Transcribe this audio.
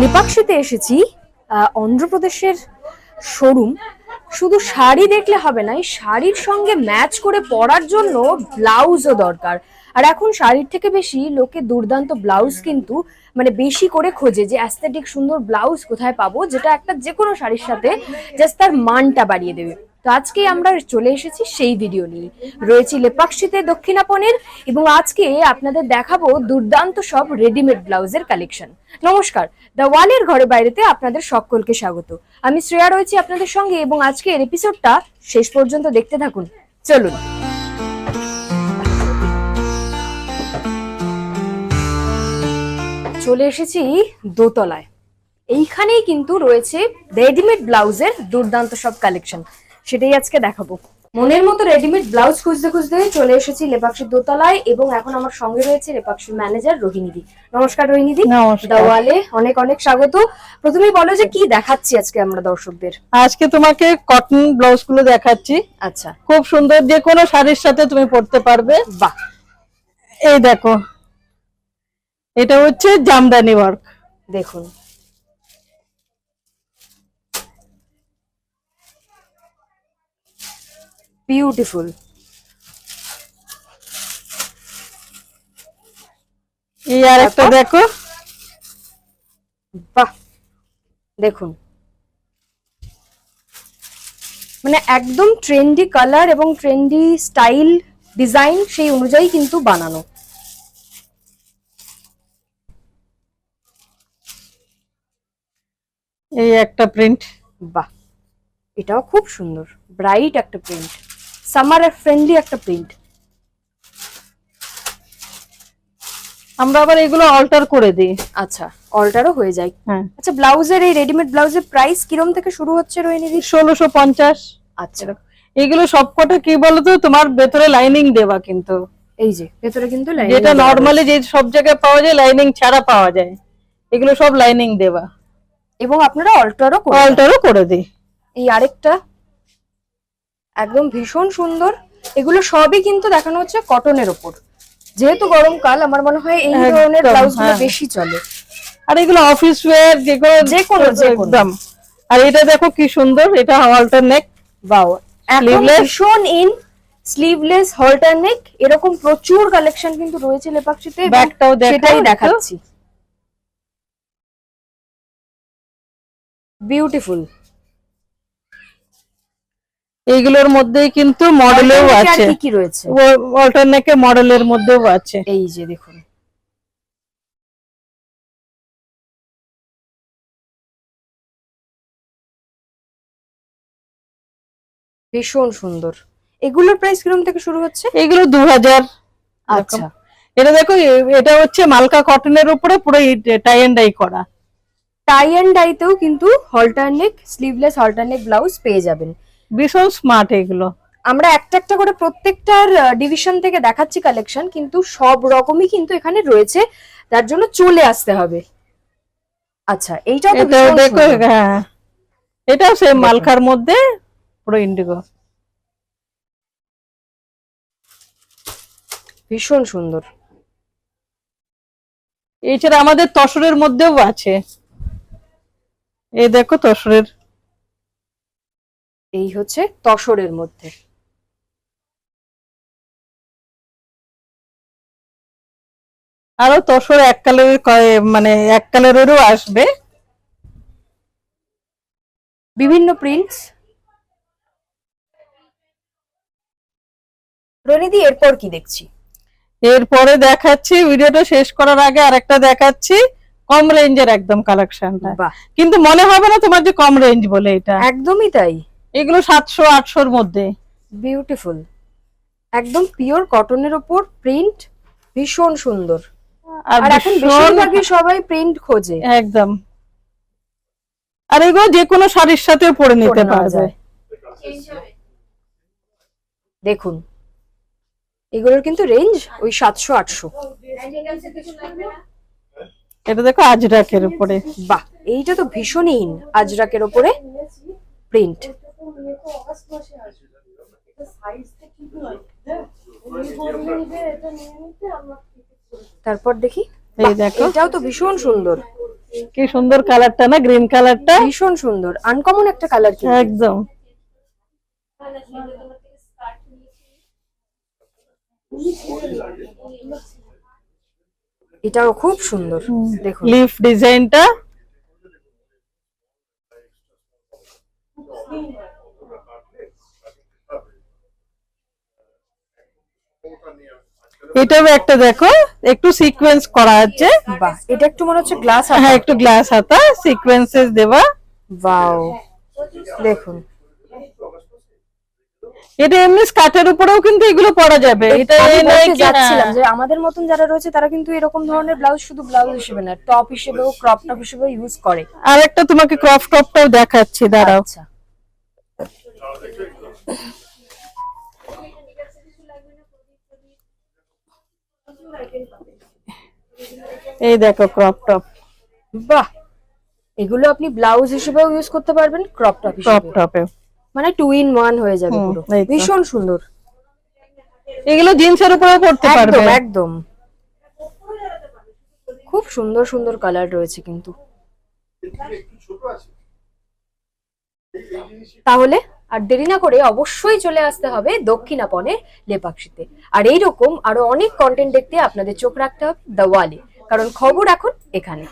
লেপাক্ষিতে এসেছি অন্ধ্রপ্রদেশের শোরুম। শুধু শাড়ি দেখলে হবে না শাড়ির সঙ্গে ম্যাচ করে পরার জন্য ব্লাউজও দরকার। আর এখন শাড়ির থেকে বেশি লোকে দুর্দান্ত ব্লাউজ কিন্তু মানে বেশি করে খোঁজে যে অ্যাস্থেটিক সুন্দর ব্লাউজ কোথায় পাবো, যেটা একটা যে কোনো শাড়ির সাথে জাস্ট তার মানটা বাড়িয়ে দেবে। তো আজকে আমরা চলে এসেছি সেই ভিডিও নিয়ে। রয়েছি লেপাক্ষিতে দক্ষিণাপনের এবং আজকে আপনাদের দেখাবো দুর্দান্ত সব রেডিমেড ব্লাউজের কালেকশন নমস্কার দ্য ওয়ালের ঘরে বাইরেতে আপনাদের সকলকে স্বাগত। আমি শ্রেয়া রয়েছি আপনাদের সঙ্গে এবং আজকের এপিসোডটা শেষ পর্যন্ত দেখতে থাকুন। চলুন। চলে এসেছি দোতলায়। এইখানেই কিন্তু রয়েছে রেডিমেড ব্লাউজের দুর্দান্ত সব কালেকশন সেটাই আজকে দেখাবো। মনের মতো রেডিমেড ব্লাউজ খুঁজতে খুঁজতে চলে এসেছি লেপাক্ষীর দোতলায় এবং এখন আমার সঙ্গে রয়েছে লেপাক্ষীর ম্যানেজার রোহিণীদি নমস্কার রোহিণীদি। দেওয়ালে অনেক অনেক স্বাগত। প্রথমেই বলো যে কি দেখাচ্ছি আজকে আমরা দর্শকদের? আজকে তোমাকে কটন ব্লাউজগুলো দেখাচ্ছি। আচ্ছা। খুব সুন্দর যে কোনো শাড়ির সাথে তুমি পরতে পারবে। বাহ। এই দেখো। এটা হচ্ছে জামদানি ওয়ার্ক দেখুন। বিউটিফুল এই আর একটা? দেখো। বাহ! দেখুন। মানে একদম ট্রেন্ডি কালার এবং ট্রেন্ডি স্টাইল ডিজাইন সেই অনুযায়ী কিন্তু বানানো। এই একটা প্রিন্ট বাহ! এটাও খুব সুন্দর। ব্রাইট একটা প্রিন্ট সামার ফ্রেন্ডলি একটা প্রিন্ট আমরা আবার এগুলো অল্টার করে দিই। আচ্ছা অল্টারও হয়ে যায়। হ্যাঁ। আচ্ছা ব্লাউজের এই রেডিমেড ব্লাউজের প্রাইস কিরম থেকে শুরু হচ্ছে রোহিণী ষোলোশো পঞ্চাশ। আচ্ছা। এগুলো সবকটা কি বলতো? তোমার ভেতরে লাইনিং দেওয়া কিন্তু। এই যে ভেতরে কিন্তু যেটা নর্মালি যে সব জায়গায় পাওয়া যায় লাইনিং ছাড়া পাওয়া যায়। এগুলো সব লাইনিং দেওয়া। এবং আপনারা অল্টারও করে অল্টারও করে দিই। এই আরেকটা একদম ভীষণ সুন্দর। এগুলো সবই কিন্তু দেখানো হচ্ছে কটনের ওপর যেহেতু গরমকাল আমার মনে হয় এই ধরনের ব্লাউজগুলো হ্যাঁ। বেশি চলে। আর এগুলো অফিস ওয়্যার যে কোনো। একদম। আর এটা দেখো কি সুন্দর এটা অল্টার নেক বাও ভীষণ ইন স্লিভলেস হল্টার নেক এরকম প্রচুর কালেকশন কিন্তু রয়েছে লেপাক্ষিতে এবং ব্যাগটাও সেটাই দেখাচ্ছি। বিউটিফুল এইগুলোর মধ্যেই কিন্তু মডেলেও আছে। কি রয়েছে? অল্টার নেকে মডেলের মধ্যেও আছে। এই যে দেখুন। ভীষণ সুন্দর। এগুলোর প্রাইস কিরম থেকে শুরু হচ্ছে? এগুলো দু হাজার আচ্ছা। এটা দেখো এটা হচ্ছে মালকা কটনের উপরে পুরো টাই এন্ড ডাই করা। টাই অ্যান্ড ডাইতেও কিন্তু হল্টারনেক স্লিভলেস হল্টারনেক ব্লাউজ পেয়ে যাবেন। ভীষণ স্মার্ট এগুলো। আমরা একটা একটা করে প্রত্যেকটার ডিভিশন থেকে দেখাচ্ছি কালেকশন কিন্তু সব রকমই কিন্তু এখানে রয়েছে। তার জন্য চলে আসতে হবে। আচ্ছা এইটাও তো এটাও ভীষণ দেখো হ্যাঁ। এটাও দেখুন। মালকার মধ্যে পুরো ইন্ডিগো ভীষণ সুন্দর। এছাড়া আমাদের তসরের মধ্যেও আছে। এই দেখো তসরের এই হচ্ছে তসরের মধ্যে। আরও তসর এক কালারের কয়- মানে এক কালারেরও আসবে। বিভিন্ন প্রিন্টস রনিদি এরপর কি দেখছি? এরপরে দেখাচ্ছি ভিডিওটা শেষ করার আগে আরেকটা দেখাচ্ছি কম রেঞ্জের একদম কালেকশনটা কিন্তু মনে হবে না তোমার যে কম রেঞ্জ বলে এটা। একদমই তাই। এগুলো সাতশো আটশোর মধ্যে। বিউটিফুল একদম পিওর কটনের ওপর প্রিন্ট ভীষণ সুন্দর। আর এখন বেশিরভাগই সবাই প্রিন্ট খোঁজে। একদম। আর এগুলো যে কোনো শাড়ির সাথেও পরে নিতে পরে যায়। দেখুন এগুলোর কিন্তু রেঞ্জ ওই সাতশো আটশো। এটা দেখো আজরাকের উপরে। বাহ এইটা তো ভীষণই ইন আজরাকের ওপরে প্রিন্ট তারপর দেখি? এই বাহ, দেখো। এটাও তো ভীষণ সুন্দর। কি সুন্দর কালারটা না গ্রিন কালারটা? ভীষণ সুন্দর। আনকমন একটা কালার কিন্তু একদম। এটাও খুব সুন্দর। দেখুন। লিফ ডিজাইনটা এটাও একটা দেখো একটু সিকোয়েন্স করা আছে। বাহ এটা একটু মনে হচ্ছে গ্লাস হ্যাঁ একটু গ্লাস হাতা সিকোয়েন্সেস দেওয়া। বাও দেখুন। এটা এমনি স্কার্টের উপরেও কিন্তু এগুলো পরা যাবে। এটা এই নয় কি যাচ্ছিলাম যে আমাদের মতন যারা রয়েছে তারা কিন্তু এরকম ধরনের ব্লাউজ শুধু ব্লাউজ হিসেবে না টপ হিসেবেও ক্রপ টপ হিসেবেও ইউজ করে। আর একটা তোমাকে ক্রপ টপটাও দেখাচ্ছি দাঁড়াও। আচ্ছা। এই দেখো ক্রপ টপ বাহ! এগুলো আপনি ব্লাউজ হিসেবেও ইউজ করতে পারবেন ক্রপ টপ ক্রপ টপে মানে টু ইন ওয়ান হয়ে যাবে পুরো। ভীষণ সুন্দর। এগুলো জিন্সের উপরেও পড়তে পারবে। একদম। একদম খুব সুন্দর সুন্দর কালার রয়েছে কিন্তু। তাহলে? আর দেরি না করে অবশ্যই চলে আসতে হবে দক্ষিণাপনে লেপাক্ষিতে। আর এইরকম আরও অনেক কন্টেন্ট দেখতে আপনাদের চোখ রাখতে হবে দ্য ওয়ালে কারণ খবর এখন এখানে।